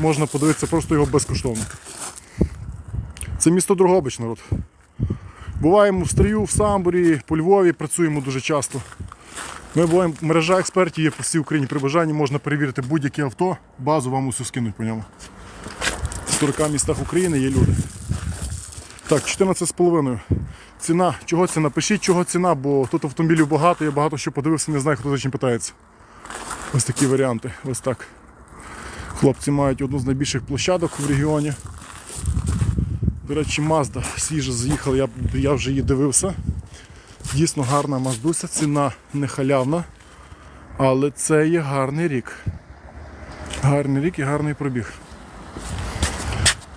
можна подивитися просто його безкоштовно. Це місто Другобич, народ. Буваємо в Стрию, в Самбурі, по Львові працюємо дуже часто. Ми буваємо, мережа експертів є по всій Україні. При бажанні можна перевірити будь-яке авто, базу вам усю скинуть по ньому. В 40 містах України є люди. Так, 14,5. Ціна. Чого ціна? Пишіть, чого ціна, бо тут автомобілів багато, я багато що подивився, не знаю, хто за чим питається. Ось такі варіанти. Ось так. Хлопці мають одну з найбільших площадок в регіоні. До речі, Mazda свіжа заїхала, я, я вже її дивився. Дійсно гарна Маздуся, ціна не халявна, але це є гарний рік. Гарний рік і гарний пробіг.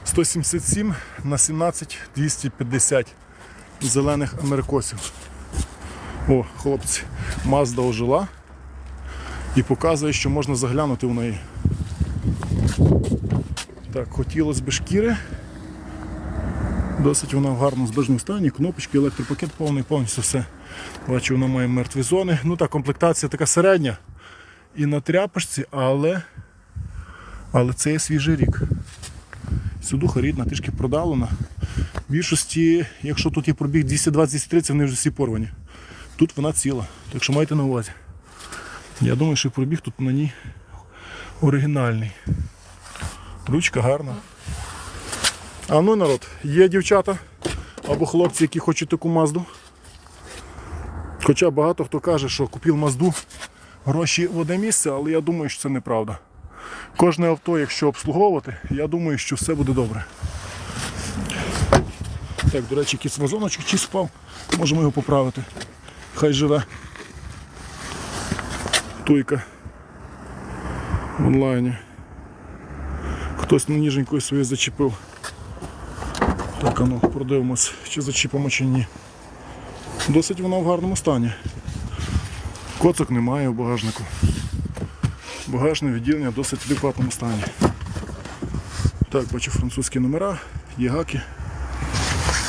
177 на 17 250 зелених америкосів. О, хлопці, Mazda ожила і показує, що можна заглянути в неї. Так, хотілося б шкіри. Досить вона в гарному збережному стані, кнопочки, електропакет повний, повністю все. Бачу, вона має мертві зони. Ну так, комплектація така середня і на тряпочці, але, але це є свіжий рік. Сюдуха рідна, трішки продалена. В більшості, якщо тут є пробіг 220-230, вони вже всі порвані. Тут вона ціла, так що майте на увазі. Я думаю, що пробіг тут на ній оригінальний. Ручка гарна. А ну народ, є дівчата або хлопці, які хочуть таку мазду. Хоча багато хто каже, що купив мазду гроші в одне місце, але я думаю, що це неправда. Кожне авто, якщо обслуговувати, я думаю, що все буде добре. Так, до речі, якийсь вазоночок чи спав, можемо його поправити. Хай живе. Туйка в онлайні. Хтось на ніженькою своє зачепив. Так, ну, продивимось, чи зачіпимо, чи ні. Досить вона в гарному стані. Коцок немає в багажнику. Багажне відділення досить в адекватному стані. Так, бачу французькі номера, є гаки.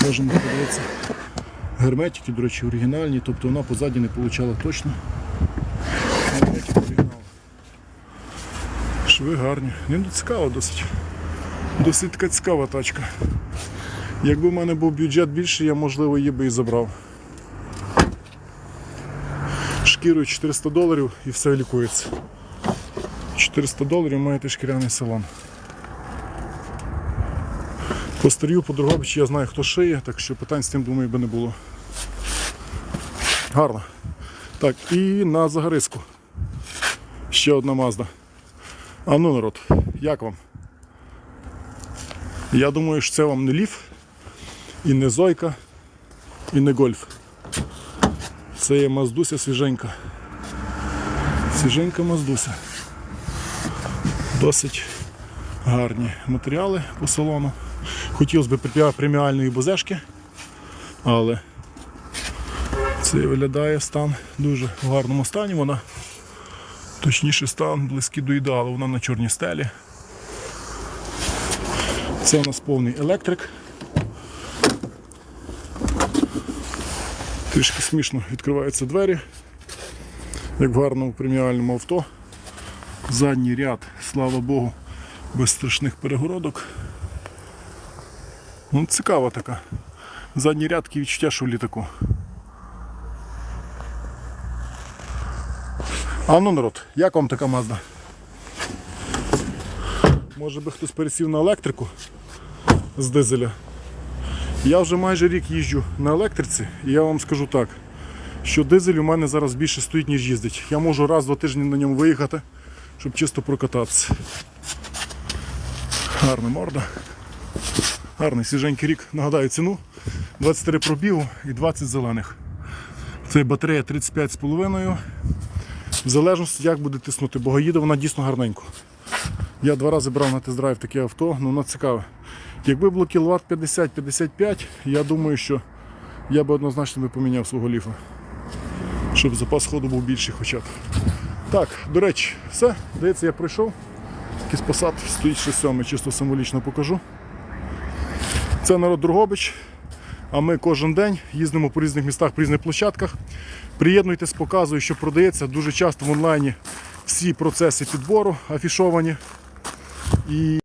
Можемо подивитися. Герметики, до речі, оригінальні, тобто вона позаді не получала точно. Герметик оригінал. Шви гарні. Ну, цікаво досить. Досить така цікава тачка. Якби в мене був бюджет більший, я можливо її би і забрав. Шкірою 400 доларів і все лікується. 400 доларів маєте шкіряний салон. По старію, по Дрогобичі я знаю, хто шиє, так що питань з тим, думаю, би не було. Гарно. Так, і на загориску. Ще одна мазда. А ну народ, як вам? Я думаю, що це вам не ліф, і не зойка, і не гольф. Це є маздуся свіженька. Свіженька маздуся. Досить гарні матеріали по салону. Хотілося б преміальної бозешки, але це виглядає стан дуже в гарному стані. Вона точніше стан близький до ідеалу, вона на чорній стелі. Це у нас повний електрик. Трішки смішно відкриваються двері, як в гарному преміальному авто. Задній ряд, слава Богу, без страшних перегородок. Ну, Цікава така. Задній ряд такі відчуття, що в літаку. А ну народ, як вам така мазда? Може би хтось пересів на електрику з дизеля. Я вже майже рік їжджу на електриці, і я вам скажу так, що дизель у мене зараз більше стоїть, ніж їздить. Я можу раз два тижні на ньому виїхати, щоб чисто прокататися. Гарна морда. Гарний свіженький рік. Нагадаю ціну. 23 пробігу і 20 зелених. Це батарея 35,5. В залежності, як буде тиснути, бо їде вона дійсно гарненько. Я два рази брав на тест-драйв таке авто, ну воно цікаве. Якби було кіловат 50-55, я думаю, що я би однозначно би поміняв свого ліфа. Щоб запас ходу був більший хоча б. Так, до речі, все, здається, я пройшов. Якийсь посад стоїть ще сьомий, чисто символічно покажу. Це народ Другобич. А ми кожен день їздимо по різних містах, по різних площадках. Приєднуйтесь, показую, що продається. Дуже часто в онлайні всі процеси підбору афішовані. І